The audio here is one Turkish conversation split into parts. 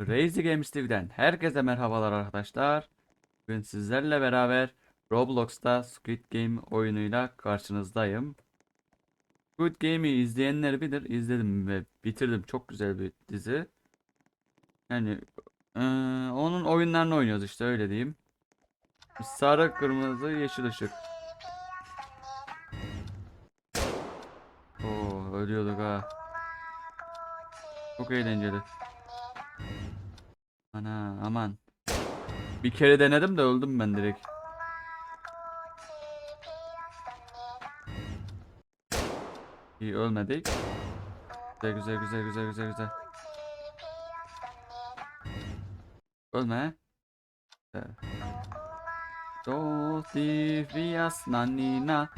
Crazy Games TV'den herkese merhabalar arkadaşlar. Bugün sizlerle beraber Roblox'ta Squid Game oyunuyla karşınızdayım. Squid Game'i izleyenler bilir. izledim ve bitirdim. Çok güzel bir dizi. Yani eee, onun oyunlarını oynuyoruz işte öyle diyeyim. Sarı, kırmızı, yeşil ışık. Oo, ölüyorduk ha. Çok eğlenceli. Ana aman. Bir kere denedim de öldüm ben direkt. İyi ölmedik. Güzel güzel güzel güzel güzel güzel. Ölme. Güzel. Do di vias nanina.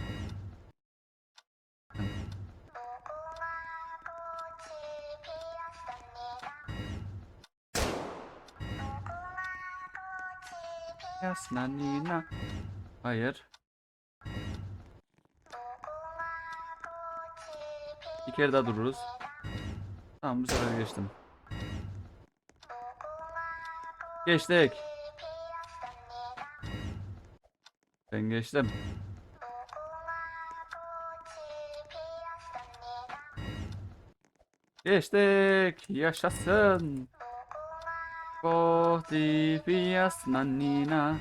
Vias nanina. Hayır. Bir kere daha dururuz. Tamam bu sefer geçtim. Geçtik. Ben geçtim. Geçtik. Yaşasın. Bohdiviyas nanina.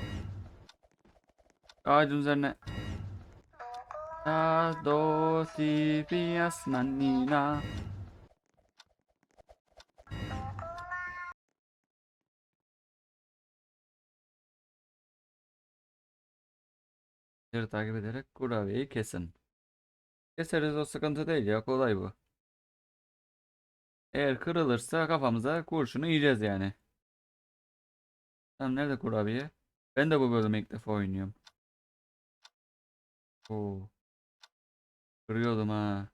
Ağacın üzerine. Da do ti vias nanina. Bir takip ederek kurabiyeyi kesin. Keseriz o sıkıntı değil ya kolay bu. Eğer kırılırsa kafamıza kurşunu yiyeceğiz yani. Tamam nerede kurabiye? Ben de bu bölümü ilk defa oynuyorum. Oo. Kırıyordum ha.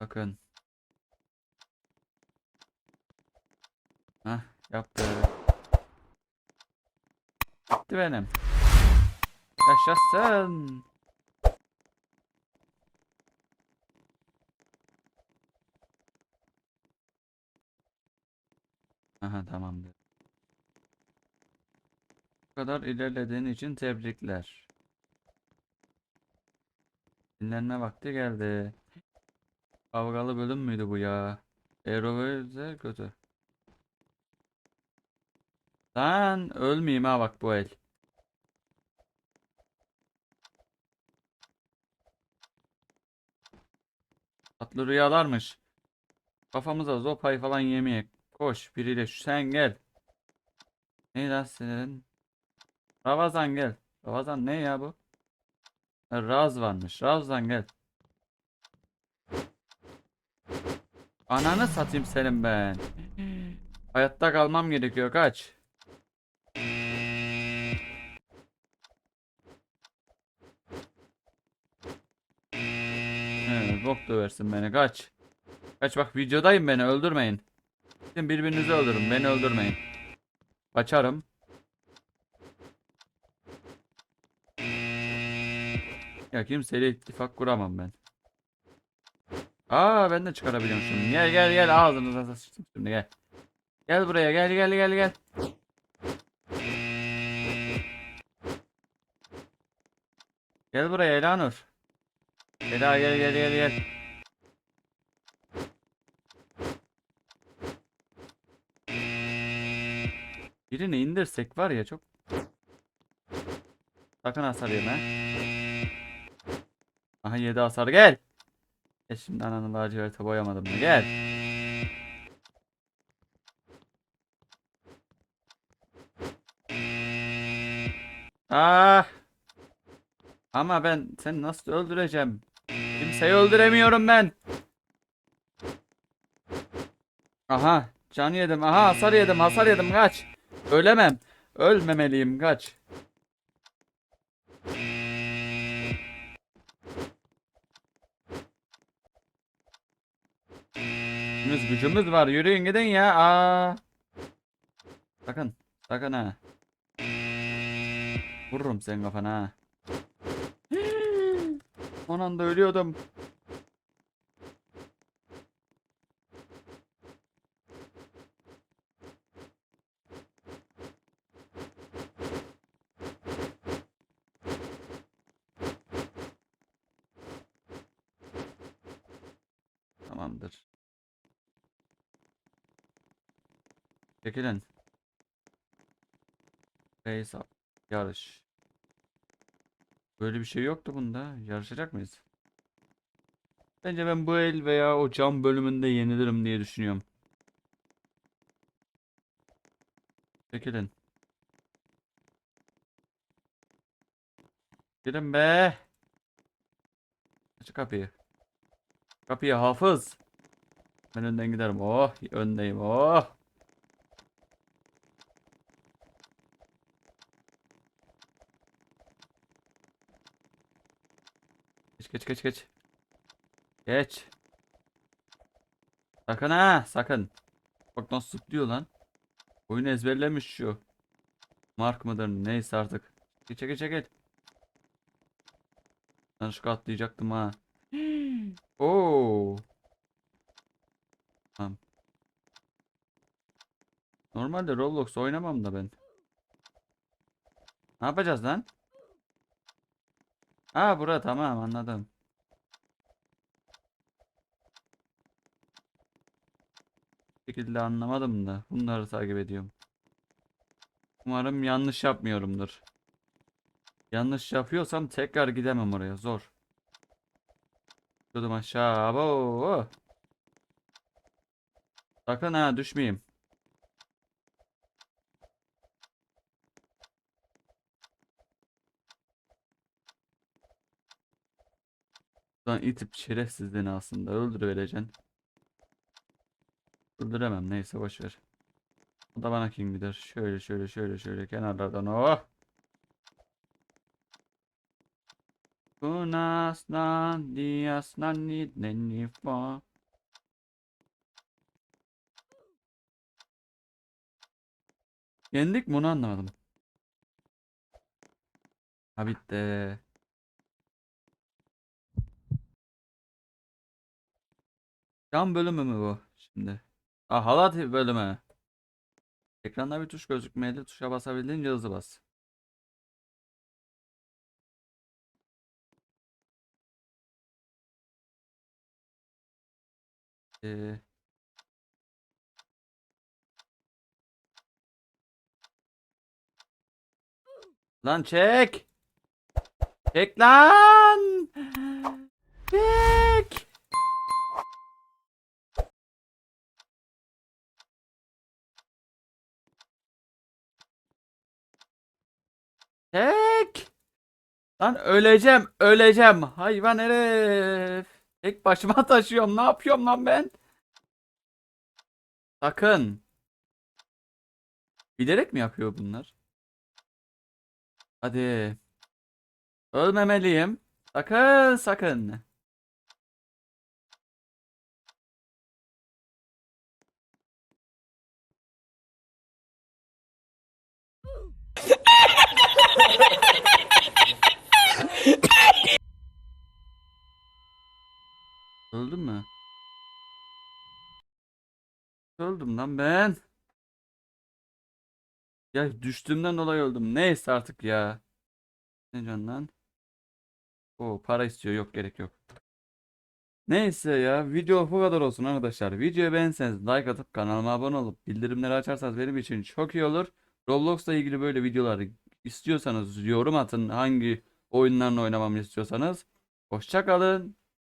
Bakın. Hah yaptı. Bitti benim. Yaşasın. Aha tamamdır. Bu kadar ilerlediğin için tebrikler. Dinlenme vakti geldi. Kavgalı bölüm müydü bu ya? Erover'de kötü. Lan ölmeyeyim ha bak bu el. Tatlı rüyalarmış. Kafamıza zopayı falan yemeyek. Koş biriyle şu sen gel. Ne lan senin? Ravazan gel. Ravazan ne ya bu? Ha, Raz varmış. Raz'dan gel. Ananı satayım senin ben. Hayatta kalmam gerekiyor kaç. Evet, bok döversin beni kaç. Kaç bak videodayım beni öldürmeyin. Sizin birbirinizi öldürün beni öldürmeyin. Kaçarım. Ya kimseyle ittifak kuramam ben. Aa ben de çıkarabiliyorum şunu. Gel gel gel ağzınıza sıçtım şimdi gel. Gel buraya gel gel gel gel. Gel buraya Elanur. Ela gel gel gel gel. Birini indirsek var ya çok. Sakın hasar yeme. Aha 7 hasar gel. E şimdi ananı laciverte boyamadım mı? Gel. Ah. Ama ben seni nasıl öldüreceğim? Kimseyi öldüremiyorum ben. Aha, can yedim. Aha, hasar yedim. Hasar yedim. Kaç. Ölemem. Ölmemeliyim. Kaç. işimiz gücümüz var. Yürüyün gidin ya. Aa. Sakın. Sakın ha. Vururum senin kafana ha. Son anda ölüyordum. Tamamdır. Çekilin. Face up. Yarış. Böyle bir şey yoktu bunda. Yarışacak mıyız? Bence ben bu el veya o cam bölümünde yenilirim diye düşünüyorum. Çekilin. Girin be. Aç kapıyı. Kapıyı hafız. Ben önden giderim. Oh öndeyim. Oh. Geç geç geç geç. Sakın ha sakın. Bak nasıl zıplıyor lan. Oyun ezberlemiş şu. Mark mıdır neyse artık. Geç geç geç. Ben şu atlayacaktım ha. Oo. Tamam. Normalde Roblox oynamam da ben. Ne yapacağız lan? Ha bura tamam anladım. Bir şekilde anlamadım da bunları takip ediyorum. Umarım yanlış yapmıyorumdur. Yanlış yapıyorsam tekrar gidemem oraya zor. Tuttum aşağı. Abo. Sakın ha düşmeyeyim. Lan itip şerefsizliğini aslında öldürüvereceksin. Öldüremem neyse boş ver. O da bana kim gider. Şöyle şöyle şöyle şöyle kenarlardan oh. Unas nan dias nan ni nenni fa. Yendik mi onu anlamadım. Ha bitti. Yan bölümü mü bu şimdi? Ah halat bölümü. Ekranda bir tuş gözükmeyeli tuşa basabildiğince hızlı bas. Ee, Lan çek. Çek lan. Çek. Çek. Lan öleceğim, öleceğim. Hayvan herif. Tek başıma taşıyorum. Ne yapıyorum lan ben? Sakın. Bilerek mi yapıyor bunlar? Hadi. Ölmemeliyim. Sakın sakın. Öldüm mü? Öldüm lan ben. Ya düştüğümden dolayı öldüm. Neyse artık ya. Ne can lan? O para istiyor. Yok gerek yok. Neyse ya video bu kadar olsun arkadaşlar. Videoyu beğenseniz like atıp kanalıma abone olup bildirimleri açarsanız benim için çok iyi olur. Roblox'la ilgili böyle videolar istiyorsanız yorum atın hangi oyunlarını oynamamı istiyorsanız. Hoşça kalın.